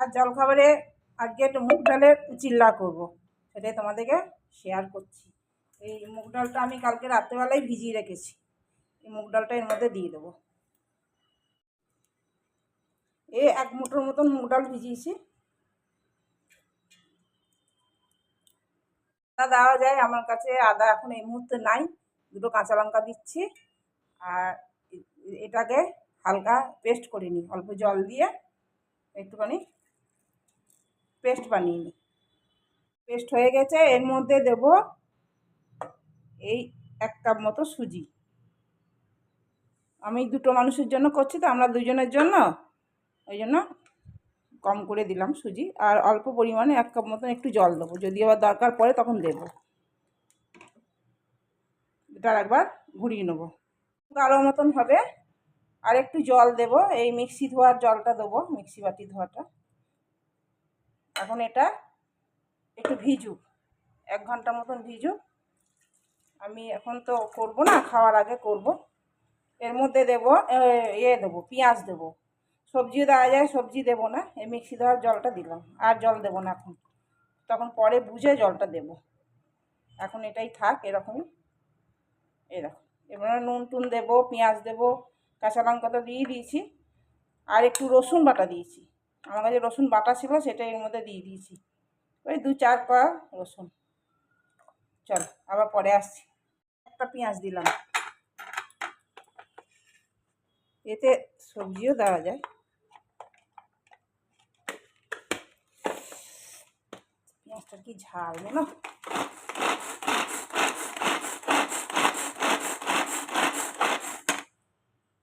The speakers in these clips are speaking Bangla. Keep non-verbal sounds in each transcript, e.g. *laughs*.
আর জলখাবারে আজকে একটু মুগ ডালের চিল্লা করব। সেটাই তোমাদেরকে শেয়ার করছি। এই মুগ ডালটা আমি কালকে রাত্রেবেলায় ভিজিয়ে রেখেছি। এই মুগ ডালটা এর মধ্যে দিয়ে দেবো। এ এক মুঠোর মতন মুগ ডাল ভিজিয়েছি। আদা দেওয়া যায়, আমার কাছে আদা এখন এই মুহূর্তে নাই। দুটো কাঁচা লঙ্কা দিচ্ছি আর এটাকে হালকা পেস্ট করে নিই। অল্প জল দিয়ে একটুখানি পেস্ট বানিয়ে নিই। পেস্ট হয়ে গেছে, এর মধ্যে দেব এই এক কাপ মতো সুজি। আমি দুটো মানুষের জন্য করছি তো, আমরা দুজনের জন্য, ওই জন্য কম করে দিলাম সুজি। আর অল্প পরিমাণে এক কাপ মতন একটু জল দেবো, যদি আবার দরকার পড়ে তখন দেবো। এটা একবার ঘুরিয়ে নেব। গাঢ় মতন হবে। আর একটু জল দেব, এই মিক্সি ধোয়ার জলটা দেবো, মিক্সি বাটি ধোয়াটা। এখন এটা একটু ভিজুক এক ঘণ্টা মতন ভিজুক আমি এখন তো করব না, খাওয়ার আগে করব। এর মধ্যে দেবো ইয়ে দেবো, পেঁয়াজ দেবো। সবজিও দেওয়া যায়, সবজি দেবো না, এই মিক্সি দেওয়ার জলটা দিলাম, আর জল দেবো না এখন। তখন পরে বুঝে জলটা দেবো। এখন এটাই থাক, এরকমই। এরকম এবারে নুন টুন দেবো, পেঁয়াজ দেবো, কাঁচা লঙ্কা তো দিয়ে দিয়েছি, আর একটু রসুন বাটা দিয়েছি। আমার কাছে রসুন বাটা ছিল সেটা এর মধ্যে দিয়ে দিয়েছি। ওই দু চার পা রসুন। চল, আবার পরে আসছি। একটা পেঁয়াজ দিলাম। এতে সবজিও দেওয়া যায়। পেঁয়াজটা কি ঝাল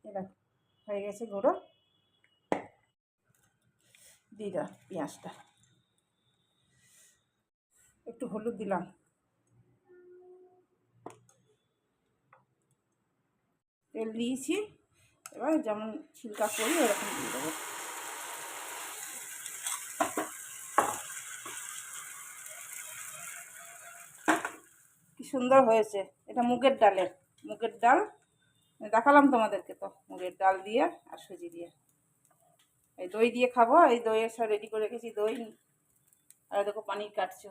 এটা হয়ে গেছে গুঁড়ো। দিয়ে পেঁয়াজটা একটু হলুদ দিলাম। তেল দিয়েছি, এবার যেমন ছিলকা করি এরকম দিয়ে দেবো। কি সুন্দর হয়েছে, এটা মুগের ডালের, মুগের ডাল। দেখালাম তোমাদেরকে তো, মুগের ডাল দিয়ে আর সুজি দিয়ে। এই দই দিয়ে খাব, এই দইয়ের সব রেডি করে রেখেছি, দই। আর দেখো পানি কাটছো।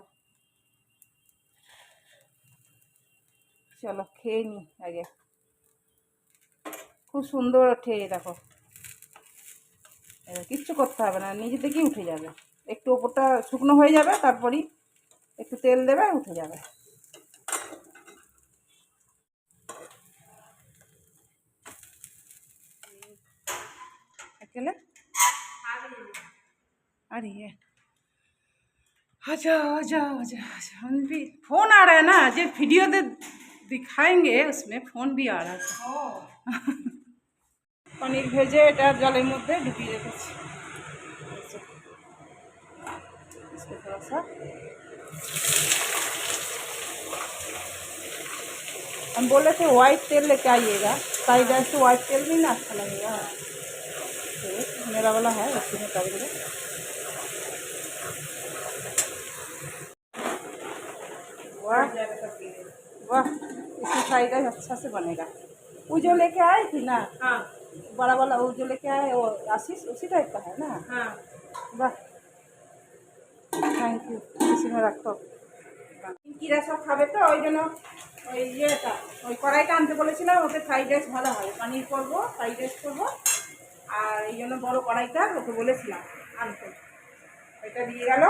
চলো, খেয়ে নি আগে। খুব সুন্দর ওঠে দেখো। কিচ্ছু করতে হবে না নিজে থেকেই উঠে যাবে। একটু ওপরটা শুকনো হয়ে যাবে, তারপরই একটু তেল দেবে, উঠে যাবে। अरे ये आ जाओ आ जाओ आ जाओ आ जाओ। हम भी फोन आ रहा है ना जो वीडियो दे दिखाएंगे उसमें फोन भी आ रहा था পনির ভেজে এটা জলের মধ্যে ঢুকিয়ে রেখেছি इसको थोड़ा सा हम बोले थे वाइट तेल लेके आइएगा फ्राइड राइस तो वाइट तेल भी ना अच्छा लगेगा तो मेरा वाला है उसी में करेंगे वाह वाह इसमें फ्राइड राइस अच्छा से बनेगा वो जो लेके आए थी ना हाँ बड़ा वाला वो जो लेके आए वो आशीष उसी टाइप का है ना हाँ বাহ থ্যাংক ইউ টিফিনে রাখো কিরা সব খাবে তো ওই জন্য ওই ইয়েটা ওই কড়াইটা আনতে বলেছিলাম ওকে ফ্রাইড রাইস ভালো হয় পানির করবো ফ্রাইড রাইস করবো আর এই জন্য বড়ো কড়াইটা ওকে বলেছিলাম আনতে ওইটা দিয়ে গেল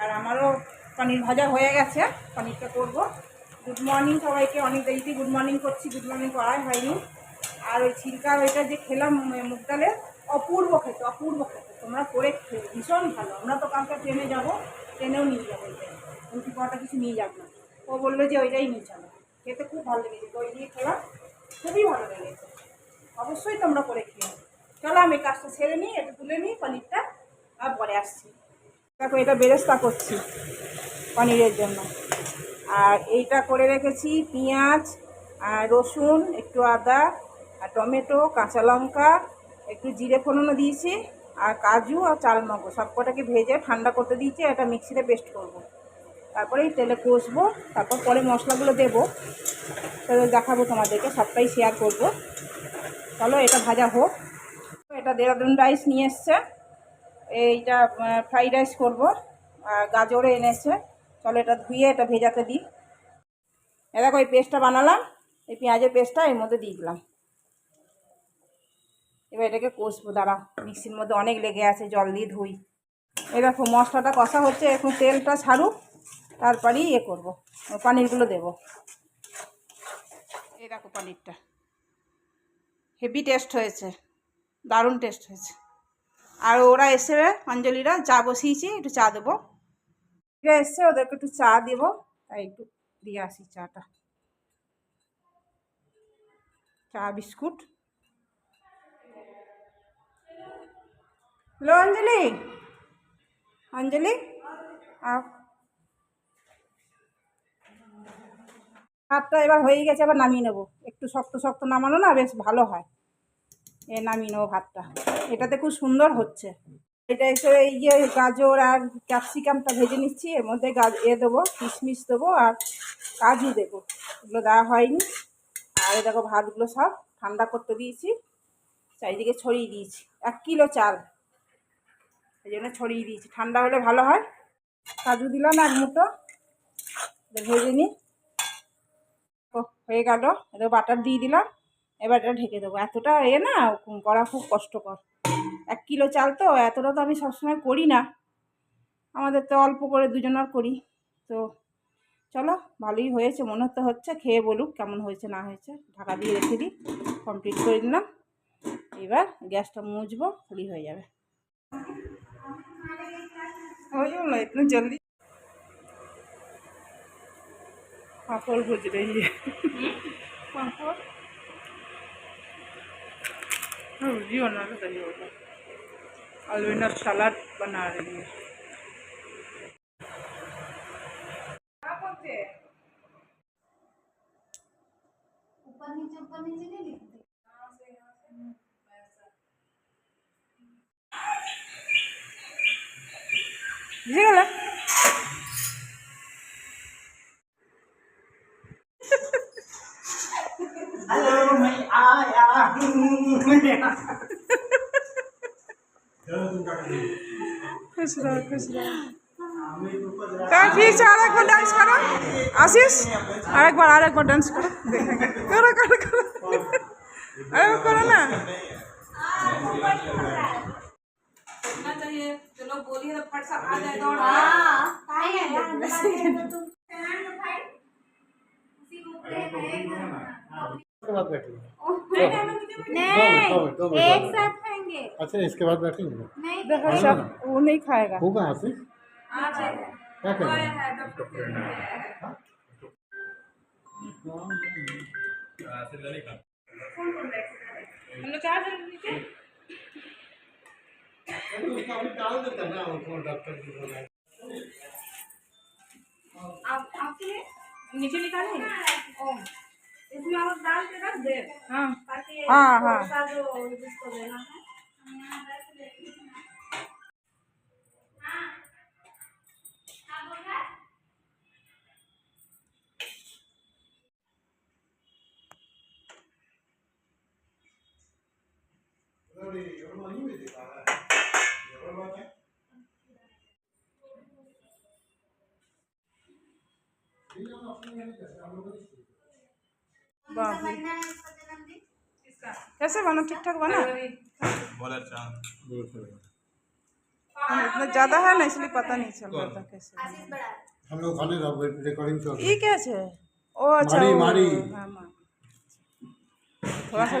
আর আমারও পনির ভাজা হয়ে গেছে, পনিরটা করব। গুড মর্নিং সবাইকে, অনেক দেরিতে গুড মর্নিং করছি গুড মর্নিং করাই হয়নি। আর ওই ছিলকা ওইটা যে খেলাম মুগ ডালের, অপূর্ব খেতে অপূর্ব খেতে। তোমরা করে খেয়ে, ভীষণ ভালো। আমরা তো কালকে ট্রেনে যাব, ট্রেনেও নিয়ে যাব রুটি পরোটা কিছু নিয়ে যাব না। ও বলল যে ওইটাই নিয়ে যাব খেতে খুব ভালো লেগেছে, দই দিয়ে খেলাম, খুবই ভালো লেগেছে। অবশ্যই তোমরা করে খেয়ে চলো আমি কাজটা ছেড়ে নিই এটা তুলে নিই, পনিরটা আর পরে আসছি। দেখো, এটা বেরেস্তা করছি। পনিরের জন্য। আর এইটা করে রেখেছি পেঁয়াজ রসুন, একটু আদা, আর টমেটো, কাঁচা লঙ্কা, একটু জিরে ফোড়নও দিয়েছি, আর কাজু আর চালমগজ। সব কটাকে ভেজে ঠান্ডা করতে দিয়েছি এটা মিক্সিতে পেস্ট করব। তারপরে এই তেলে কষবো, তারপর পরে মশলাগুলো দেবো। তাহলে দেখাবো তোমাদেরকে, সবটাই শেয়ার করব। চলো, এটা ভাজা হোক। এটা দেরাদুন রাইস নিয়ে এসছে। এইটা ফ্রাইড রাইস করব। আর গাজরে এনেছে। চলো এটা ধুয়ে এটা ভেজাতে দিই। এ দেখো, এই পেস্টটা বানালাম, এই পেঁয়াজের পেস্টটা এর মধ্যে দিয়ে দিলাম। এবার এটাকে কষবো, দাঁড়া, মিক্সির মধ্যে অনেক লেগে আছে, জল দিয়ে ধুই। দেখো, মশলাটা কষা হচ্ছে, এখন তেলটা ছাড়ুক, তারপরেই ইয়ে করব, পানিরগুলো দেবো। এই দেখো পানিরটা, হেভি টেস্ট হয়েছে, দারুণ টেস্ট হয়েছে। আর ওরা এসে, অঞ্জলিরা চা বসিয়েছি, একটু চা দেবো। এসছে ওদেরকে একটু চা দেবো তাই একটু দিয়ে আসি চাটা চা বিস্কুট হ্যালো অঞ্জলি অঞ্জলি ভাতটা এবার হয়ে গেছে, এবার নামিয়ে নেব। একটু শক্ত শক্ত নামানো না, বেশ ভালো হয়। এ, নামিয়ে নেব ভাতটা। এটাতে খুব সুন্দর হচ্ছে। এটা এসে এই যে গাজর আর ক্যাপসিকামটা ভেজে নিচ্ছি, এর মধ্যে গাজ এ দেবো, কিশমিশ দেবো আর কাজু দেবো। এগুলো দেওয়া হয়নি। আর দেখো ভাতগুলো সব ঠান্ডা করতে দিয়েছি, চারিদিকে ছড়িয়ে দিয়েছি। এক কিলো চাল। এই জন্য ছড়িয়ে দিয়েছি। ঠান্ডা হলে ভালো হয়। কাজু দিলাম এক মুঠো। ভেজে নিই হয়ে গেল। এটা বাটার দিয়ে দিলাম। এবার এটা ঢেকে দেবো। এতটা এ না, করা খুব কষ্টকর। এক কিলো চাল তো, এতটা তো আমি সবসময় করি না। আমাদের তো অল্প করে দুজনার করি। তো চলো, ভালোই হয়েছে, মনে হতে হচ্ছে, খেয়ে বলুক কেমন হয়েছে, না হয়েছে। ঢাকা দিয়ে রেখে দিই কমপ্লিট করে দিলাম এবার গ্যাসটা মুছবো রেডি হয়ে যাবে। জলদি। পাঁপড় ভুজ পাঁপড়? হ্যাঁ, ভুজিও না। अलविनर सलाद बना रही है। ऊपर नीचे ऊपर नीचे नहीं लिखते गला खुश रहो खुश रहो काफ़ी चारक पर डांस करो। आशीष और एक बार और एक बार डांस करो। देखेंगे। करो करो करो। अरे वो करो ना। चाहिए। चलो बोलिए तो फट सब आ जाएगा और हाँ। एक साथ बैठेंगे अच्छा इसके बाद बैठेंगे? नहीं वो नहीं खाएगा। होगा आपसे क्या कर आप आपके नीचे निकाले? हाँ, हाँ। ओम इसमें आप डाल के रख दे? हाँ।, हाँ। हाँ हाँ। जिसको देना है। कैसे बना ठीक ठाक बना बोला चांद इतना ज्यादा है ना इसलिए पता नहीं चल रहा था कैसे बना। आशीष बड़ा हम लोग खाने का रिकॉर्डिंग चल रही ये कैसे है ओ अच्छा मारी, वो- मारी। हाँ, मारी। थोड़ा सा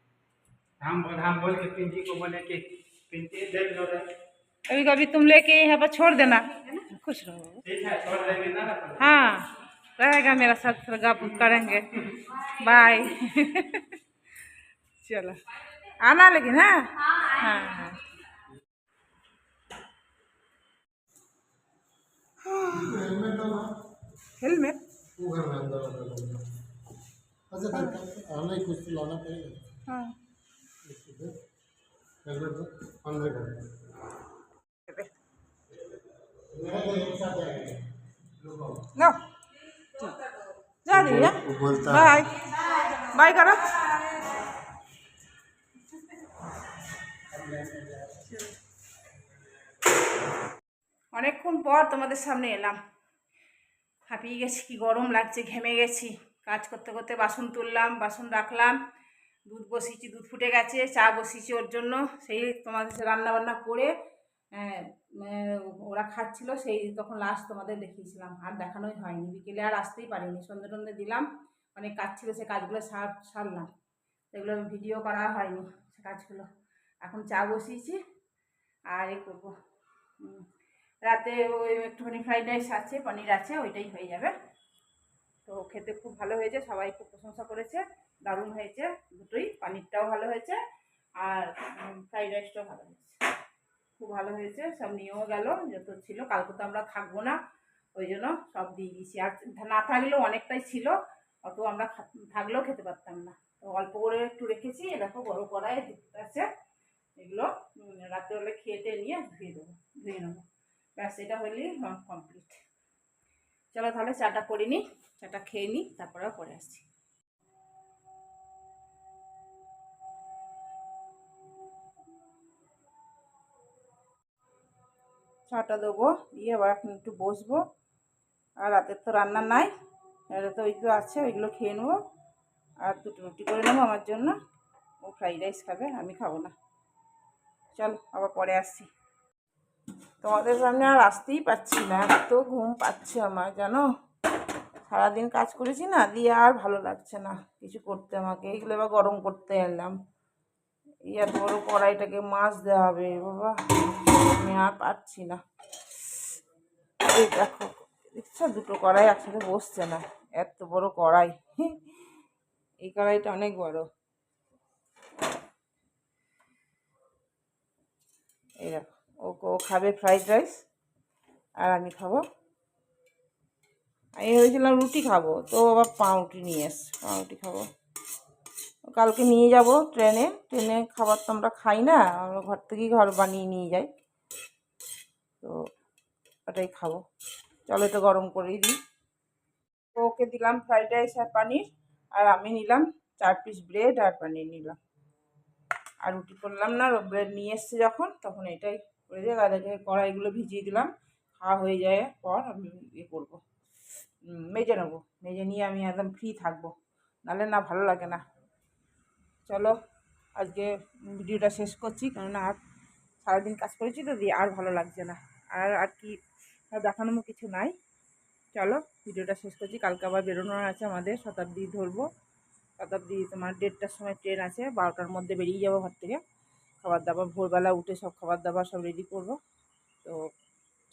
हम बोल हम बोल के पिंकी को बोले कि पिंकी दे दो रे। कभी कभी तुम लेके यहाँ पर छोड़ देना। खुश रहो। ठीक है छोड़ देंगे ना हाँ रहेगा मेरा साथ गप करेंगे। बाय *laughs* चलो। आना लेकिन हाँ? हाँ हाँ। हेलमेट? हो हेलमेट अच्छा देखा ही कुछ लाना पड़ेगा। हाँ। বাই। বাই করো। অনেকক্ষণ পর তোমাদের সামনে এলাম। হাঁপিয়ে গেছি, কি গরম লাগছে, ঘেমে গেছি। কাজ করতে করতে বাসন তুললাম, বাসন রাখলাম। দুধ বসিয়েছি দুধ ফুটে গেছে চা বসিয়েছি ওর জন্য। সেই তোমাদের রান্না বান্না করে আহ, আহ, ওরা খাচ্ছিল সেই তখন লাস্ট তোমাদের দেখিয়েছিলাম। আর দেখানোই হয়নি। বিকেলে আর আসতেই পারিনি। সন্ধ্যে টন্ধে দিলাম। অনেক কাজ ছিল সে কাজগুলো সার সারলাম। এগুলো ভিডিও করা হয়নি সে কাজগুলো। এখন চা বসিয়েছি আর এ করব। রাতে ওই একটুখানি ফ্রাইড রাইস আছে পনির আছে ওইটাই হয়ে যাবে। তো খেতে খুব ভালো হয়েছে সবাই খুব প্রশংসা করেছে। দারুণ হয়েছে। দুটোই পনিরটাও ভালো হয়েছে আর ফ্রাইড রাইসটাও ভালো হয়েছে। খুব ভালো হয়েছে, সব নিয়েও গেল, যত ছিল। কালকে তো আমরা থাকব না, ওই জন্য সব দিয়ে দিয়েছি। আর না থাকলেও অনেকটাই ছিল, অত আমরা থাকলেও খেতে পারতাম না। অল্প করে একটু রেখেছি দেখো বড় কড়াই আছে। এগুলো রাত্রেবেলা খেয়ে নিয়ে ধুয়ে দেবো, ধুয়ে নেব। ব্যাস, এটা হলেই কমপ্লিট চলো তাহলে চাটা করে নিই চাটা খেয়ে নিই তারপরে পরে আসছি। চাটা দেবো, দিয়ে আবার এখন একটু বসবো। আর রাতের তো রান্না নাই, রাতে তো ওইগুলো আছে, ওইগুলো খেয়ে নেব। আর দুটো রুটি করে নেব আমার জন্য, ও ফ্রাইড রাইস খাবে, আমি খাব না। চল, আবার পরে আসছি। তোমাদের সামনে আর আসতেই পাচ্ছি না, এত ঘুম পাচ্ছে আমার, জানো? সারাদিন কাজ করেছি না, দিয়ে আর ভালো লাগছে না, কিছু করতে আমাকে এইগুলো এবার গরম করতে এলাম। এই এত বড় কড়াইটাকে মাছ দেওয়া হবে, বাবা। আমি আর পারছি না। এই দেখো, দেখছ? দুটো কড়াই একসাথে বসছে না। এত বড় কড়াই। এই কড়াইটা অনেক বড়। এই দেখো, ও ও খাবে ফ্রাইড রাইস, আর আমি খাব। আমি ভেবেছিলাম রুটি খাব, তো আবার পাউরুটি নিয়ে এসছে। পাউরুটি খাব। কালকে নিয়ে যাব ট্রেনে। ট্রেনে খাবার তো আমরা খাই না, আমরা ঘর থেকেই ঘর বানিয়ে নিয়ে যাই। তো ওটাই খাব। চলো এটা গরম করেই দিই। তো ওকে দিলাম ফ্রাইড রাইস আর পানির আর আমি নিলাম চার পিস ব্রেড আর পানির নিলাম। আর রুটি করলাম না ব্রেড নিয়ে এসছে যখন, তখন এটাই করে দিয়ে তাদেরকে কড়াইগুলো ভিজিয়ে দিলাম। খাওয়া হয়ে যায় পর আমি ইয়ে করব। মেজে নেব। মেজে নিয়ে আমি একদম ফ্রি থাকব। নাহলে না ভালো লাগে না। চলো, আজকে ভিডিওটা শেষ করছি। কারণ আর সারাদিন কাজ করেছি তো দিয়ে আর ভালো লাগছে না। আর আর কি আর দেখানোর কিছু নাই। চলো, ভিডিওটা শেষ করছি। কালকে আবার বেরোনোর আছে আমাদের, শতাব্দী ধরবো। শতাব্দী তোমার দেড়টার সময় ট্রেন আছে, বারোটার মধ্যে বেরিয়ে যাব ঘর থেকে। খাবার দাবার ভোরবেলা উঠে সব খাবার দাবার সব রেডি করব। তো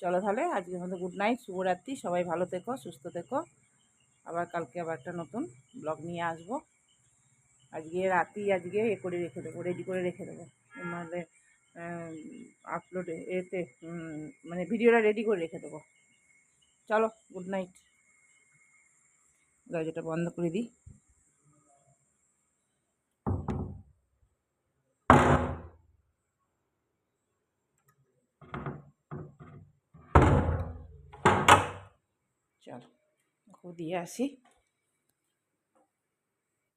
চলো তাহলে আজকের মধ্যে গুড নাইট শুভরাত্রি। সবাই ভালো থেকো, সুস্থ থেকো। আবার কালকে আবার একটা নতুন ব্লগ নিয়ে আসব। আজকে রাতেই আজকে এ করে রেখে দেবো রেডি করে রেখে দেবো। মানে আপলোড এতে মানে ভিডিওটা রেডি করে রেখে দেবো। চলো গুড নাইট দরজাটা বন্ধ করে দিই। চলো দিয়ে আসি।